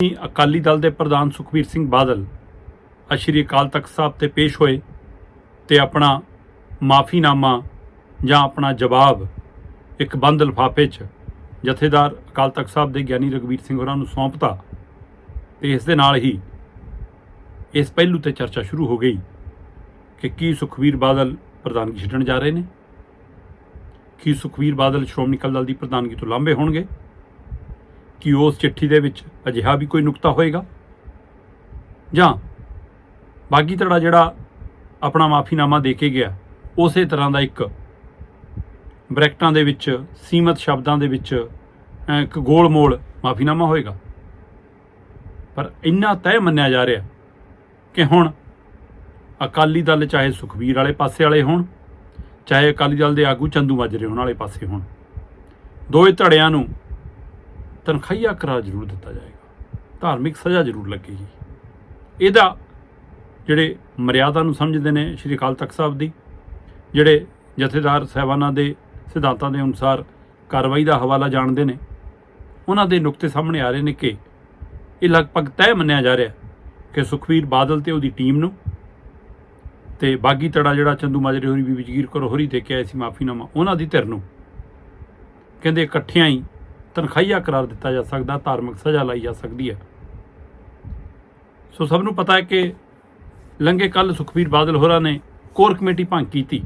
ਅਕਾਲੀ ਦਲ ਦੇ ਪ੍ਰਧਾਨ ਸੁਖਬੀਰ ਸਿੰਘ ਬਾਦਲ ਅੱਜ ਸ਼੍ਰੀ ਅਕਾਲ ਤਖਤ ਸਾਹਿਬ ਤੇ ਪੇਸ਼ ਹੋਏ ਤੇ ਆਪਣਾ ਮਾਫੀਨਾਮਾ ਜਾਂ ਆਪਣਾ ਜਵਾਬ ਇੱਕ ਬੰਦ ਲਿਫਾਫੇ 'ਚ ਜਥੇਦਾਰ ਅਕਾਲ ਤਖਤ ਸਾਹਿਬ ਦੇ ਗਿਆਨੀ ਰਗਵੀਰ ਸਿੰਘ ਹੋਰਾਂ ਨੂੰ ਸੌਂਪਤਾ ਤੇ ਇਸ ਦੇ ਨਾਲ ਹੀ ਇਸ ਪਹਿਲੂ ਤੇ ਚਰਚਾ ਸ਼ੁਰੂ ਹੋ ਗਈ ਕਿ ਕੀ ਸੁਖਬੀਰ ਬਾਦਲ ਪ੍ਰਧਾਨਗੀ ਛੱਡਣ ਜਾ ਰਹੇ ਨੇ? ਕੀ ਸੁਖਬੀਰ ਬਾਦਲ ਸ਼੍ਰੋਮਣੀ ਅਕਾਲੀ ਦਲ ਦੀ ਪ੍ਰਧਾਨਗੀ ਤੋਂ ਲਾਂਭੇ ਹੋਣਗੇ? ਕਿ ਉਸ ਚਿੱਠੀ ਦੇ ਵਿੱਚ ਅਜਿਹਾ ਵੀ ਕੋਈ ਨੁਕਤਾ ਹੋਏਗਾ? ਜਾਂ ਬਾਗੀ ਧੜਾ ਜਿਹੜਾ ਆਪਣਾ ਮਾਫੀਨਾਮਾ ਦੇ ਕੇ ਗਿਆ, ਉਸੇ ਤਰ੍ਹਾਂ ਦਾ ਇੱਕ ਬ੍ਰੈਕਟਾਂ ਦੇ ਵਿੱਚ, ਸੀਮਤ ਸ਼ਬਦਾਂ ਦੇ ਵਿੱਚ ਇੱਕ ਗੋਲ-ਮੋਲ ਮਾਫੀਨਾਮਾ ਹੋਏਗਾ? ਪਰ ਇੰਨਾ ਤੈਅ ਮੰਨਿਆ ਜਾ ਰਿਹਾ ਕਿ ਹੁਣ ਅਕਾਲੀ ਦਲ ਚਾਹੇ ਸੁਖਬੀਰ ਵਾਲੇ ਪਾਸੇ ਵਾਲੇ ਹੋਣ, ਚਾਹੇ ਅਕਾਲੀ ਦਲ ਦੇ ਆਗੂ ਚੰਦੂ ਮਾਜਰੇ ਹੋਣ ਵਾਲੇ ਪਾਸੇ ਹੋਣ ਦੋਏ ਧੜਿਆਂ ਨੂੰ ਤਨਖਾਹੀਆ ਕਰਾਰ ਜ਼ਰੂਰ ਦਿੱਤਾ ਜਾਏਗਾ। ਧਾਰਮਿਕ ਸਜ਼ਾ ਜ਼ਰੂਰ ਲੱਗੇਗੀ ਇਹਦਾ ਜਿਹੜੇ ਮਰਿਆਦਾ ਨੂੰ ਸਮਝਦੇ ਨੇ ਸ਼੍ਰੀ ਅਕਾਲ ਤਖਤ ਸਾਹਿਬ ਦੀ, ਜਿਹੜੇ ਜਥੇਦਾਰ ਸਾਹਿਬਾਨਾਂ ਦੇ ਸਿਧਾਂਤਾਂ ਦੇ ਅਨੁਸਾਰ ਕਾਰਵਾਈ ਦਾ ਹਵਾਲਾ ਜਾਣਦੇ ਨੇ, ਉਹਨਾਂ ਦੇ ਨੁਕਤੇ ਸਾਹਮਣੇ ਆ ਰਹੇ ਨੇ ਕਿ ਇਹ ਲਗਭਗ ਤੈਅ ਮੰਨਿਆ ਜਾ ਰਿਹਾ ਕਿ ਸੁਖਵੀਰ ਬਾਦਲ ਤੇ ਉਹਦੀ ਟੀਮ ਨੂੰ ਤੇ ਬਾਗੀ ਤੜਾ ਜਿਹੜਾ ਚੰਦੂ ਮਾਜਰੇ ਹੋਰੀ, ਬੀਬੀ ਜਗੀਰ ਕੌਰ ਹੋਰੀ ਦੇ ਕੇ ਆਏ ਸੀ ਮਾਫੀਨਾਮਾ, ਉਹਨਾਂ ਦੀ ਧਿਰ ਨੂੰ ਕਹਿੰਦੇ ਇਕੱਠਿਆਂ ਹੀ ਤਨਖਾਹੀਆ ਕਰਾਰ ਦਿੱਤਾ ਜਾ ਸਕਦਾ, ਧਾਰਮਿਕ ਸਜ਼ਾ ਲਾਈ ਜਾ ਸਕਦੀ ਹੈ। ਸੋ ਸਭ ਨੂੰ ਪਤਾ ਹੈ ਕਿ ਲੰਘੇ ਕੱਲ ਸੁਖਬੀਰ ਬਾਦਲ ਹੋਰਾਂ ਨੇ ਕੋਰ ਕਮੇਟੀ ਭੰਗ ਕੀਤੀ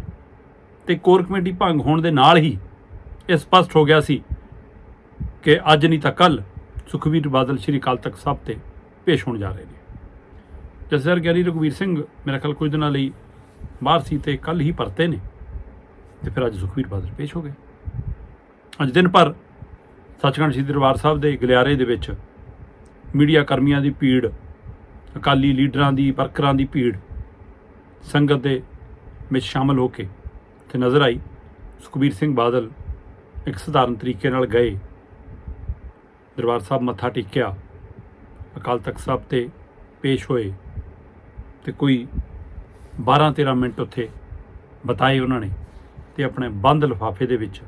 ਤੇ ਕੋਰ ਕਮੇਟੀ ਭੰਗ ਹੋਣ ਦੇ ਨਾਲ ਹੀ ਇਹ ਸਪਸ਼ਟ ਹੋ ਗਿਆ ਸੀ ਕਿ ਅੱਜ ਨਹੀਂ ਤਾਂ ਕੱਲ ਸੁਖਬੀਰ ਬਾਦਲ ਸ਼੍ਰੀ ਅਕਾਲ ਤਖਤ ਸਾਹਿਬ ਤੇ ਪੇਸ਼ ਹੋਣ ਜਾ ਰਹੇ ਨੇ। ਜਸਰ ਗਿਆਨੀ ਰਘਵੀਰ ਸਿੰਘ, ਮੇਰਾ ਖਿਆਲ ਕੁਝ ਦਿਨਾਂ ਲਈ ਬਾਹਰ ਸੀ ਤੇ ਕੱਲ ਹੀ ਪਰਤੇ ਨੇ ਤੇ ਫਿਰ ਅੱਜ ਸੁਖਬੀਰ ਬਾਦਲ ਪੇਸ਼ ਹੋ ਗਏ। ਅੱਜ ਦਿਨ ਭਰ ਸੱਚਖੰਡ ਸ੍ਰੀ ਦਰਬਾਰ ਸਾਹਿਬ ਦੇ ਗਲਿਆਰੇ ਦੇ ਵਿੱਚ ਮੀਡੀਆ ਕਰਮੀਆਂ ਦੀ ਭੀੜ, ਅਕਾਲੀ ਲੀਡਰਾਂ ਦੀ, ਵਰਕਰਾਂ ਦੀ ਭੀੜ, ਸੰਗਤ ਦੇ ਵਿੱਚ ਸ਼ਾਮਲ ਹੋ ਕੇ ਤੇ ਨਜ਼ਰ ਆਈ। ਸੁਖਬੀਰ ਸਿੰਘ ਬਾਦਲ ਇੱਕ ਸਧਾਰਨ ਤਰੀਕੇ ਨਾਲ ਗਏ। ਦਰਬਾਰ ਸਾਹਿਬ ਮੱਥਾ ਟੇਕਿਆ। ਅਕਾਲ ਤਖਤ ਸਾਹਿਬ ਤੇ ਪੇਸ਼ ਹੋਏ ਤੇ ਕੋਈ 12-13 ਮਿੰਟ ਉੱਥੇ ਬਤਾਏ ਉਹਨਾਂ ਨੇ ਤੇ ਆਪਣੇ ਬੰਦ ਲਿਫਾਫੇ ਦੇ ਵਿੱਚ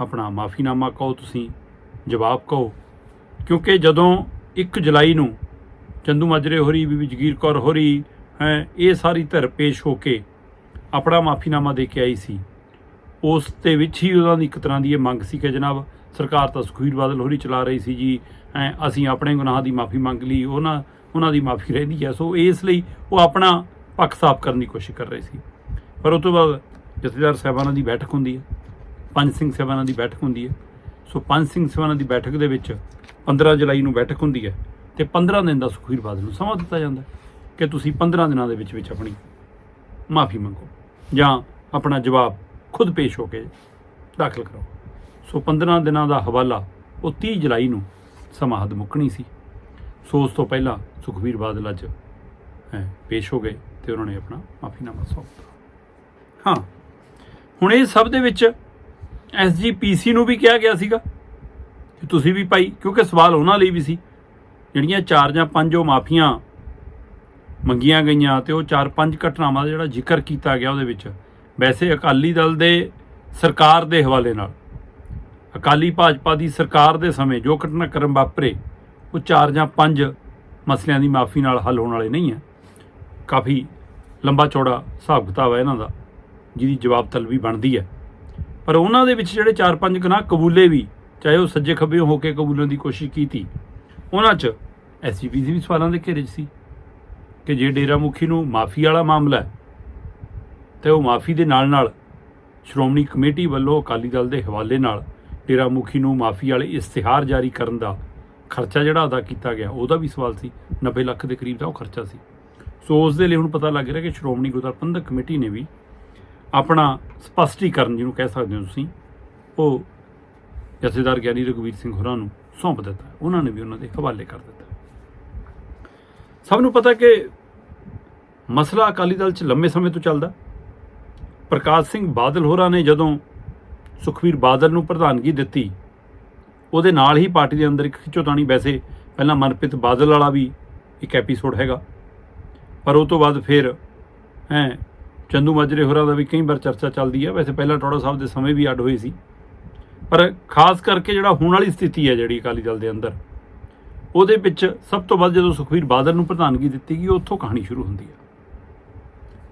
ਆਪਣਾ ਮਾਫੀਨਾਮਾ ਕਹੋ, ਤੁਸੀਂ ਜਵਾਬ ਕਹੋ। ਕਿਉਂਕਿ ਜਦੋਂ 1 ਜੁਲਾਈ ਨੂੰ ਚੰਦੂ ਮਾਜਰੇ ਹੋਰੀ ਬੀਬੀ ਜਗੀਰ ਕੌਰ ਹੋਰੀ ਹੈ, ਇਹ ਸਾਰੀ ਧਿਰ ਪੇਸ਼ ਹੋ ਕੇ ਆਪਣਾ ਮਾਫੀਨਾਮਾ ਦੇ ਕੇ ਆਈ ਸੀ। ਉਸ ਦੇ ਵਿੱਚ ਹੀ ਉਹਨਾਂ ਦੀ ਇੱਕ ਤਰ੍ਹਾਂ ਦੀ ਇਹ ਮੰਗ ਸੀ ਕਿ ਜਨਾਬ ਸਰਕਾਰ ਤਾਂ ਸੁਖਬੀਰ ਬਾਦਲ ਹੋਰੀ ਚਲਾ ਰਹੀ ਸੀ ਜੀ ਐ ਅਸੀਂ ਆਪਣੇ ਗੁਨਾਹ ਦੀ ਮਾਫੀ ਮੰਗ ਲਈ, ਉਹਨਾਂ ਉਹਨਾਂ ਦੀ ਮਾਫੀ ਰਹਿੰਦੀ ਹੈ। ਸੋ ਇਸ ਲਈ ਉਹ ਆਪਣਾ ਪੱਖ ਸਾਫ਼ ਕਰਨ ਦੀ ਕੋਸ਼ਿਸ਼ ਕਰ ਰਹੇ ਸੀ। ਪਰ ਉਸ ਤੋਂ ਬਾਅਦ ਜਥੇਦਾਰ ਸਾਹਿਬਾਨਾਂ ਦੀ ਬੈਠਕ ਹੁੰਦੀ ਹੈ। ਪੰਜ ਸਿੰਘ ਸੇਵਾਨਾਂ ਦੀ ਬੈਠਕ ਹੁੰਦੀ ਹੈ। ਸੋ ਪੰਜ ਸਿੰਘ ਸੇਵਾਨਾਂ ਦੀ ਬੈਠਕ ਦੇ ਵਿੱਚ 15 ਜੁਲਾਈ ਨੂੰ ਬੈਠਕ ਹੁੰਦੀ ਹੈ ਤੇ 15 ਦਿਨ ਦਾ ਸੁਖਬੀਰ ਬਾਦਲ ਨੂੰ ਸਮਾਂ ਦਿੱਤਾ ਜਾਂਦਾ ਕਿ ਤੁਸੀਂ 15 ਦਿਨਾਂ ਦੇ ਵਿੱਚ ਵਿੱਚ ਆਪਣੀ ਮਾਫੀ ਮੰਗੋ ਜਾਂ ਆਪਣਾ ਜਵਾਬ ਖੁਦ ਪੇਸ਼ ਹੋ ਕੇ ਦਾਖਲ ਕਰੋ। ਸੋ 15 ਦਿਨਾਂ ਦਾ ਹਵਾਲਾ ਉਹ 30 ਜੁਲਾਈ ਨੂੰ ਸਮਾਂ ਹੱਦ ਮੁੱਕਣੀ ਸੀ। ਸੋ ਉਸ ਤੋਂ ਪਹਿਲਾਂ ਸੁਖਬੀਰ ਬਾਦਲ ਅੱਜ ਪੇਸ਼ ਹੋ ਗਏ ਤੇ ਉਹਨਾਂ ਨੇ ਆਪਣਾ ਮਾਫੀਨਾਮਾ ਸੌਂਪਤਾ ਹਾਂ, ਹੁਣ ਇਹ ਸਭ ਦੇ ਵਿੱਚ ਐਸਜੀਪੀਸੀ ਨੂੰ ਵੀ ਕਿਹਾ ਗਿਆ ਸੀਗਾ ਕਿ ਤੁਸੀਂ ਵੀ ਭਾਈ, ਕਿਉਂਕਿ ਸਵਾਲ ਉਹਨਾਂ ਲਈ ਵੀ ਸੀ, ਜਿਹੜੀਆਂ ਚਾਰ ਜਾਂ ਪੰਜ ਉਹ ਮਾਫੀਆਂ ਮੰਗੀਆਂ ਗਈਆਂ ਤੇ ਉਹ ਚਾਰ ਪੰਜ ਘਟਨਾਵਾਂ ਦਾ ਜਿਹੜਾ ਜ਼ਿਕਰ ਕੀਤਾ ਗਿਆ ਉਹਦੇ ਵਿੱਚ, ਵੈਸੇ ਅਕਾਲੀ ਦਲ ਦੇ ਸਰਕਾਰ ਦੇ ਹਵਾਲੇ ਨਾਲ। ਅਕਾਲੀ ਭਾਜਪਾ ਦੀ ਸਰਕਾਰ ਦੇ ਸਮੇਂ ਜੋ ਘਟਨਾਕ੍ਰਮ ਵਾਪਰੇ, ਉਹ ਚਾਰ ਜਾਂ ਪੰਜ ਮਸਲਿਆਂ ਦੀ ਮਾਫੀ ਨਾਲ ਹੱਲ ਹੋਣ ਵਾਲੇ ਨਹੀਂ ਹੈ। ਕਾਫੀ ਲੰਬਾ ਚੌੜਾ ਹਿਸਾਬ ਕਿਤਾਬ ਹੈ ਇਹਨਾਂ ਦਾ, ਜਿਹਦੀ ਜਵਾਬ ਤਲਬੀ ਬਣਦੀ ਹੈ। ਪਰ ਉਹਨਾਂ ਦੇ ਵਿੱਚ ਜਿਹੜੇ ਚਾਰ ਪੰਜ ਗੁਨਾਹ ਕਬੂਲੇ ਵੀ, ਚਾਹੇ ਉਹ ਸੱਜੇ ਖੱਬੇ ਹੋ ਕੇ ਕਬੂਲਣ ਦੀ ਕੋਸ਼ਿਸ਼ ਕੀਤੀ, ਉਹਨਾਂ 'ਚ ਐਸਜੀਪੀਸੀ ਵੀ ਸਵਾਲਾਂ ਦੇ ਘੇਰੇ 'ਚ ਸੀ ਕਿ ਜੇ ਡੇਰਾ ਮੁਖੀ ਨੂੰ ਮਾਫੀ ਵਾਲਾ ਮਾਮਲਾ ਹੈ, ਤੇ ਉਹ ਮਾਫੀ ਦੇ ਨਾਲ ਨਾਲ ਸ਼੍ਰੋਮਣੀ ਕਮੇਟੀ ਵੱਲੋਂ ਅਕਾਲੀ ਦਲ ਦੇ ਹਵਾਲੇ ਨਾਲ ਡੇਰਾ ਮੁਖੀ ਨੂੰ ਮਾਫੀ ਵਾਲੇ ਇਸ਼ਤਿਹਾਰ ਜਾਰੀ ਕਰਨ ਦਾ ਖਰਚਾ ਜਿਹੜਾ ਅਦਾ ਕੀਤਾ ਗਿਆ, ਉਹਦਾ ਵੀ ਸਵਾਲ ਸੀ 90 ਲੱਖ ਦੇ ਕਰੀਬ ਦਾ ਉਹ ਖਰਚਾ ਸੀ। ਸੋ ਉਸ ਦੇ ਲਈ ਹੁਣ ਪਤਾ ਲੱਗ ਰਿਹਾ ਕਿ ਸ਼੍ਰੋਮਣੀ ਗੁਰਦੁਆਰਾ ਪ੍ਰਬੰਧਕ ਕਮੇਟੀ ਨੇ ਵੀ ਆਪਣਾ ਸਪਸ਼ਟੀਕਰਨ ਜਿਹਨੂੰ ਕਹਿ ਸਕਦੇ ਹੋ ਤੁਸੀਂ, ਉਹ ਜਥੇਦਾਰ ਗਿਆਨੀ ਰਘਵੀਰ ਸਿੰਘ ਹੋਰਾਂ ਨੂੰ ਸੌਂਪ ਦਿੱਤਾ। ਉਹਨਾਂ ਨੇ ਵੀ ਉਹਨਾਂ ਦੇ ਹਵਾਲੇ ਕਰ ਦਿੱਤਾ। ਸਭ ਨੂੰ ਪਤਾ ਕਿ ਮਸਲਾ ਅਕਾਲੀ ਦਲ 'ਚ ਲੰਮੇ ਸਮੇਂ ਤੋਂ ਚੱਲਦਾ। ਪ੍ਰਕਾਸ਼ ਸਿੰਘ ਬਾਦਲ ਹੋਰਾਂ ਨੇ ਜਦੋਂ ਸੁਖਵੀਰ ਬਾਦਲ ਨੂੰ ਪ੍ਰਧਾਨਗੀ ਦਿੱਤੀ, ਉਹਦੇ ਨਾਲ ਹੀ ਪਾਰਟੀ ਦੇ ਅੰਦਰ ਇੱਕ ਖਿੱਚੋਤਾਣੀ। ਵੈਸੇ ਪਹਿਲਾਂ ਮਨਪ੍ਰੀਤ ਬਾਦਲ ਵਾਲਾ ਵੀ ਇੱਕ ਐਪੀਸੋਡ ਹੈਗਾ। ਪਰ ਉਹ ਤੋਂ ਬਾਅਦ ਫਿਰ, ਹੈ ਚੰਦੂ ਮਾਜਰੇ ਹੋਰਾਂ ਦਾ ਵੀ ਕਈ ਵਾਰ ਚਰਚਾ ਚੱਲਦੀ ਹੈ ਵੈਸੇ ਪਹਿਲਾਂ ਟੋੜਾ ਸਾਹਿਬ ਦੇ ਸਮੇਂ ਵੀ ਅੱਡ ਹੋਏ ਸੀ। ਪਰ ਖਾਸ ਕਰਕੇ ਜਿਹੜਾ ਹੁਣ ਵਾਲੀ ਸਥਿਤੀ ਹੈ ਜਿਹੜੀ ਅਕਾਲੀ ਦਲ ਦੇ ਅੰਦਰ, ਉਹਦੇ ਵਿੱਚ ਸਭ ਤੋਂ ਵੱਧ ਜਦੋਂ ਸੁਖਬੀਰ ਬਾਦਲ ਨੂੰ ਪ੍ਰਧਾਨਗੀ ਦਿੱਤੀ ਗਈ, ਉੱਥੋਂ ਕਹਾਣੀ ਸ਼ੁਰੂ ਹੁੰਦੀ ਹੈ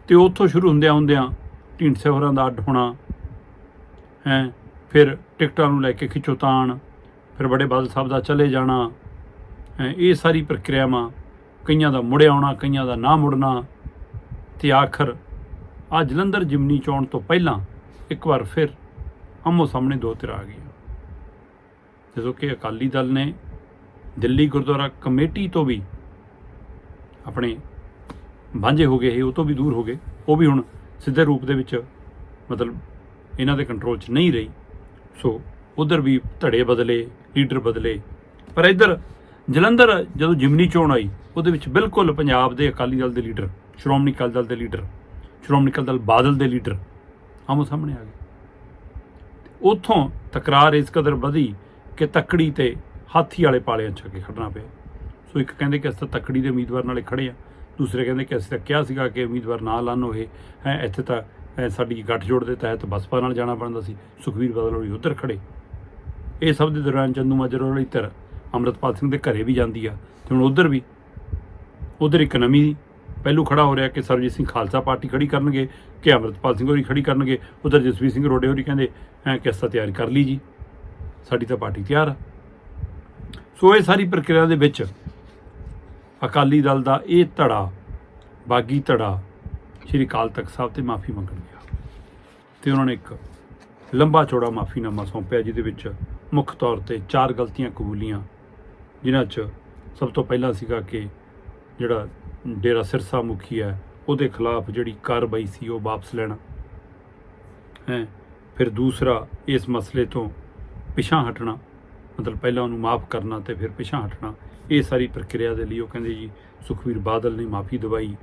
ਤੇ ਉੱਥੋਂ ਸ਼ੁਰੂ ਹੁੰਦਿਆਂ ਹੁੰਦਿਆਂ ਢੀਂਡਸੇ ਹੋਰਾਂ ਦਾ ਅੱਡ ਹੋਣਾ, ਹੈ, ਫਿਰ ਟਿਕਟਾਂ ਨੂੰ ਲੈ ਕੇ ਖਿੱਚੋਤਾਣ, ਫਿਰ ਬੜੇ ਬਾਦਲ ਸਾਹਿਬ ਦਾ ਚਲੇ ਜਾਣਾ ਇਹ ਸਾਰੀ ਪ੍ਰਕਿਰਿਆਵਾਂ ਕਈਆਂ ਦਾ ਮੁੜਿਆ ਆਉਣਾ, ਕਈਆਂ ਦਾ ਨਾ ਮੁੜਨਾ, ਤੇ ਆਖਰ ਆ ਜਲੰਧਰ ਜਿਮਨੀ ਚੋਣ ਤੋਂ ਪਹਿਲਾਂ ਇੱਕ ਵਾਰ ਫਿਰ ਆਮੋ ਸਾਹਮਣੇ ਦੋ ਧਿਰ ਆ ਗਈਆਂ ਜਦੋਂ ਕਿ ਅਕਾਲੀ ਦਲ ਨੇ ਦਿੱਲੀ ਗੁਰਦੁਆਰਾ ਕਮੇਟੀ ਤੋਂ ਵੀ ਆਪਣੇ ਵਾਂਝੇ ਹੋ ਗਏ ਇਹ ਉਹ ਤੋਂ ਵੀ ਦੂਰ ਹੋ ਗਏ। ਉਹ ਵੀ ਹੁਣ ਸਿੱਧੇ ਰੂਪ ਦੇ ਵਿੱਚ ਮਤਲਬ ਇਹਨਾਂ ਦੇ ਕੰਟਰੋਲ 'ਚ ਨਹੀਂ ਰਹੀ। ਸੋ ਉਧਰ ਵੀ ਧੜੇ ਬਦਲੇ, ਲੀਡਰ ਬਦਲੇ। ਪਰ ਇੱਧਰ ਜਲੰਧਰ ਜਦੋਂ ਜਿਮਨੀ ਚੋਣ ਆਈ, ਉਹਦੇ ਵਿੱਚ ਬਿਲਕੁਲ ਪੰਜਾਬ ਦੇ ਅਕਾਲੀ ਦਲ ਦੇ ਲੀਡਰ, ਸ਼੍ਰੋਮਣੀ ਅਕਾਲੀ ਦਲ ਦੇ ਲੀਡਰ ਸ਼੍ਰੋਮਣੀ ਅਕਾਲੀ ਦਲ ਬਾਦਲ ਦੇ ਲੀਡਰ ਆਮੋ ਸਾਹਮਣੇ ਆ ਗਏ। ਉਥੋਂ ਤਕਰਾਰ ਇਸ ਕਦਰ ਵਧੀ ਕਿ ਤੱਕੜੀ ਤੇ ਹਾਥੀ ਵਾਲੇ ਪਾਲਿਆਂ ਚ ਕੇ ਖੜਨਾ ਪਿਆ। ਸੋ ਇੱਕ ਕਹਿੰਦੇ ਕਿ ਅਸੀਂ ਤਾਂ ਤੱਕੜੀ ਦੇ ਉਮੀਦਵਾਰ ਨਾਲੇ ਖੜੇ ਆ। ਦੂਸਰੇ ਕਹਿੰਦੇ ਕਿ ਅਸੀਂ ਤਾਂ ਕਿਹਾ ਸੀਗਾ ਕਿ ਉਮੀਦਵਾਰ ਨਾ ਲਾਣ ਹੋਏ। ਹੈ, ਇੱਥੇ ਤਾਂ ਸਾਡੀ ਗੱਠਜੋੜ ਦੇ ਤਹਿਤ ਬਸਪਾ ਨਾਲ ਜਾਣਾ ਪੈਂਦਾ ਸੀ। ਸੁਖਵੀਰ ਬਾਦਲ ਹੋਰੀ ਉੱਧਰ ਖੜੇ। ਇਹ ਸਭ ਦੇ ਦੌਰਾਨ ਚੰਦੂ ਮਾਜਰਾ ਹੋਰੀ ਇੱਧਰ, ਅੰਮ੍ਰਿਤਪਾਲ ਸਿੰਘ ਦੇ ਘਰੇ ਵੀ ਜਾਂਦੀ ਆ। ਤੇ ਹੁਣ ਉੱਧਰ ਵੀ, ਉਧਰ ਇੱਕ ਨਵੀਂ ਪਹਿਲੂ ਖੜਾ ਹੋ ਰਿਹਾ ਕਿ ਸਰਜੀਤ ਸਿੰਘ ਖਾਲਸਾ ਪਾਰਟੀ ਖੜੀ ਕਰਨਗੇ, ਕਿ ਅੰਮ੍ਰਿਤਪਾਲ ਸਿੰਘ ਹੋਰੀ ਖੜੀ ਕਰਨਗੇ, ਉਧਰ ਜਸਵੀਰ ਸਿੰਘ ਰੋਡੇ ਹੋਰੀ ਕਹਿੰਦੇ, ਐ ਕਿਸਤਾ ਤਿਆਰ ਕਰ ਲਈ ਜੀ, ਸਾਡੀ ਤਾਂ ਪਾਰਟੀ ਤਿਆਰ ਆ। ਸੋ ਇਹ ਸਾਰੀ ਪ੍ਰਕਿਰਿਆ ਦੇ ਵਿੱਚ ਅਕਾਲੀ ਦਲ ਦਾ ਇਹ ਧੜਾ, ਬਾਗੀ ਧੜਾ ਸ਼੍ਰੀ ਅਕਾਲ ਤਖਤ ਸਾਹਿਬ ਤੇ ਮਾਫੀ ਮੰਗਣ ਗਿਆ ਤੇ ਉਹਨਾਂ ਨੇ ਇੱਕ ਲੰਬਾ ਚੌੜਾ ਮਾਫੀਨਾਮਾ ਸੌਂਪਿਆ, ਜਿਹਦੇ ਵਿੱਚ ਮੁੱਖ ਤੌਰ ਤੇ ਚਾਰ ਗਲਤੀਆਂ ਕਬੂਲੀਆਂ, ਜਿਨ੍ਹਾਂ 'ਚ ਸਭ ਤੋਂ ਪਹਿਲਾਂ ਸੀਗਾ ਕਿ ਜਿਹੜਾ ਡੇਰਾ ਸਿਰਸਾ ਮੁਖੀ ਹੈ। ਉਹਦੇ ਖਿਲਾਫ ਜਿਹੜੀ ਕਾਰਵਾਈ ਸੀ ਉਹ ਵਾਪਸ ਲੈਣਾ। ਹੈ, ਫਿਰ ਦੂਸਰਾ ਇਸ ਮਸਲੇ ਤੋਂ ਪਿਛਾਂ ਹਟਣਾ। ਮਤਲਬ ਪਹਿਲਾਂ ਉਹਨੂੰ ਮਾਫ ਕਰਨਾ ਤੇ ਫਿਰ ਪਿਛਾਂ ਹਟਣਾ। ਇਹ ਸਾਰੀ ਪ੍ਰਕਿਰਿਆ ਦੇ ਲਈ ਉਹ ਕਹਿੰਦੇ ਜੀ, ਸੁਖਵੀਰ ਬਾਦਲ ਨੇ ਮਾਫੀ ਦਵਾਈ।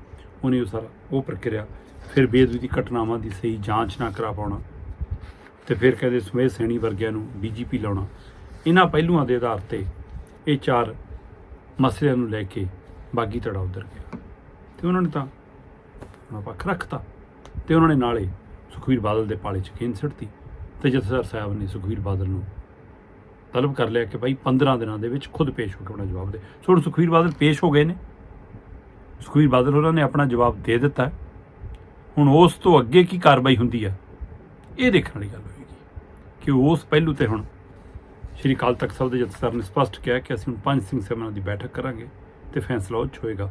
ਉਹਨੇ ਉਹ ਸਾਰਾ, ਉਹ ਪ੍ਰਕਿਰਿਆ। ਫਿਰ ਬੇਅਦਬੀ ਘਟਨਾਵਾਂ ਦੀ ਸਹੀ ਜਾਂਚ ਨਾ ਕਰਾ ਪਾਉਣਾ। ਤੇ ਫਿਰ ਕਹਿੰਦੇ ਸੁਮੇਧ ਸੈਣੀ ਵਰਗਿਆਂ ਨੂੰ ਡੀਜੀਪੀ ਲਾਉਣਾ। ਇਹਨਾਂ ਪਹਿਲੂਆਂ ਦੇ ਆਧਾਰ ਤੇ ਇਹ ਚਾਰ ਮਸਲਿਆਂ ਨੂੰ ਲੈ ਕੇ ਬਾਗੀ ਧੜਾ ਉਧਰ ਗਿਆ। ਤੇ ਉਹਨਾਂ ਨੇ ਤਾਂ ਆਪਣਾ ਪੱਖ ਰੱਖਤਾ ਤੇ ਉਹਨਾਂ ਨੇ ਨਾਲੇ ਸੁਖਵੀਰ ਬਾਦਲ ਦੇ ਪਾਲੇ ਚ ਗੇਂਦ ਸਿੱਟਤੀ ਤੇ ਜਥੇਦਾਰ ਸਾਹਿਬ ਨੇ ਸੁਖਵੀਰ ਬਾਦਲ ਨੂੰ ਤਲਬ ਕਰ ਲਿਆ ਕਿ ਭਾਈ 15 ਦਿਨਾਂ ਦੇ ਵਿੱਚ ਖੁਦ ਪੇਸ਼ ਹੋ ਕੇ ਆਪਣਾ ਜਵਾਬ ਦੇ। ਸੋ ਹੁਣ ਸੁਖਵੀਰ ਬਾਦਲ ਪੇਸ਼ ਹੋ ਗਏ ਨੇ। ਸੁਖਵੀਰ ਬਾਦਲ ਉਹਨਾਂ ਨੇ ਆਪਣਾ ਜਵਾਬ ਦੇ ਦਿੱਤਾ ਹੁਣ ਉਸ ਤੋਂ ਅੱਗੇ ਕੀ ਕਾਰਵਾਈ ਹੁੰਦੀ ਹੈ, ਇਹ ਦੇਖਣ ਵਾਲੀ ਗੱਲ ਹੋਏਗੀ। ਕਿ ਉਸ ਪਹਿਲੂ ਤੇ ਹੁਣ ਸ਼੍ਰੀ ਅਕਾਲ ਤਖਤ ਸਾਹਿਬ ਦੇ ਜਥੇਦਾਰ ਨੇ ਸਪਸ਼ਟ ਕਿਹਾ ਕਿ ਅਸੀਂ ਹੁਣ ਪੰਜ ਸਿੰਘ ਸਭਨਾਂ ਦੀ ਬੈਠਕ ਕਰਾਂਗੇ। ਤੇ ਫੈਸਲਾ ਉਹ 'ਚ ਹੋਏਗਾ।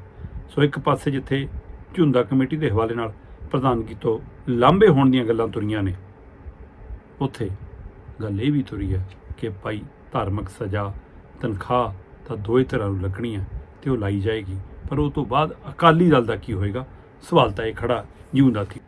ਸੋ ਇੱਕ ਪਾਸੇ ਜਿੱਥੇ ਝੁੰਦਾ ਕਮੇਟੀ ਦੇ ਹਵਾਲੇ ਨਾਲ ਪ੍ਰਧਾਨਗੀ ਤੋਂ ਲਾਂਭੇ ਹੋਣ ਦੀਆਂ ਗੱਲਾਂ ਤੁਰੀਆਂ ਨੇ, ਉੱਥੇ ਗੱਲ ਇਹ ਵੀ ਤੁਰੀ ਹੈ ਕਿ ਭਾਈ ਧਾਰਮਿਕ ਸਜ਼ਾ, ਤਨਖਾਹ ਤਾਂ ਦੋਏ ਤਰ੍ਹਾਂ ਨੂੰ ਲੱਗਣੀ ਹੈ ਤੇ ਉਹ ਲਾਈ ਜਾਏਗੀ, ਪਰ ਉਹ ਤੋਂ ਬਾਅਦ ਅਕਾਲੀ ਦਲ ਦਾ ਕੀ ਹੋਏਗਾ? ਸਵਾਲ ਤਾਂ ਇਹ ਖੜਾ ਜਿਉਂਦਾ ਸੀ